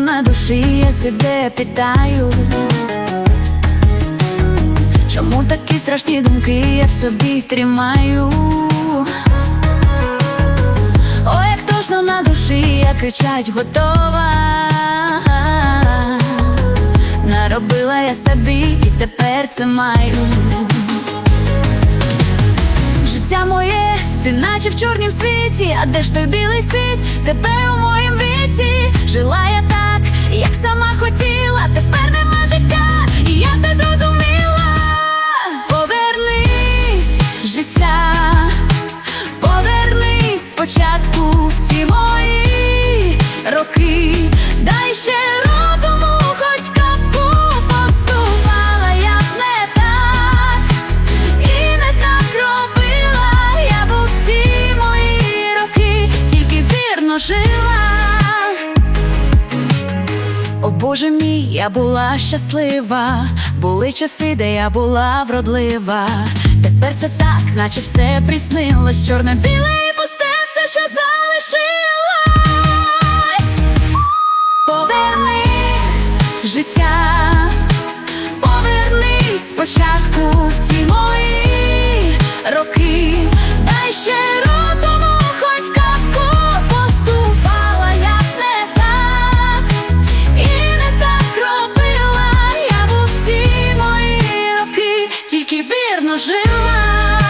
на душі, я себе питаю. Чому такі страшні думки я в собі тримаю? Ой, як тошно на душі, я кричать готова. Наробила я собі і тепер це маю. Життя моє, ти наче в чорнім світі, а де ж той білий світ? Тепер у моїм віці вірно жила. О Боже мій, я була щаслива, були часи, де я була вродлива. Тепер це так, наче все приснилось, чорне-біле і вірно жила.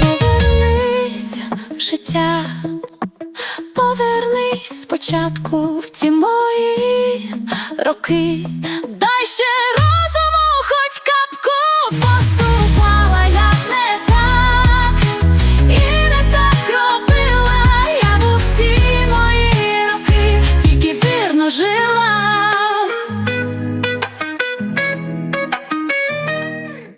Повернись життя, повернись спочатку в ті мої роки,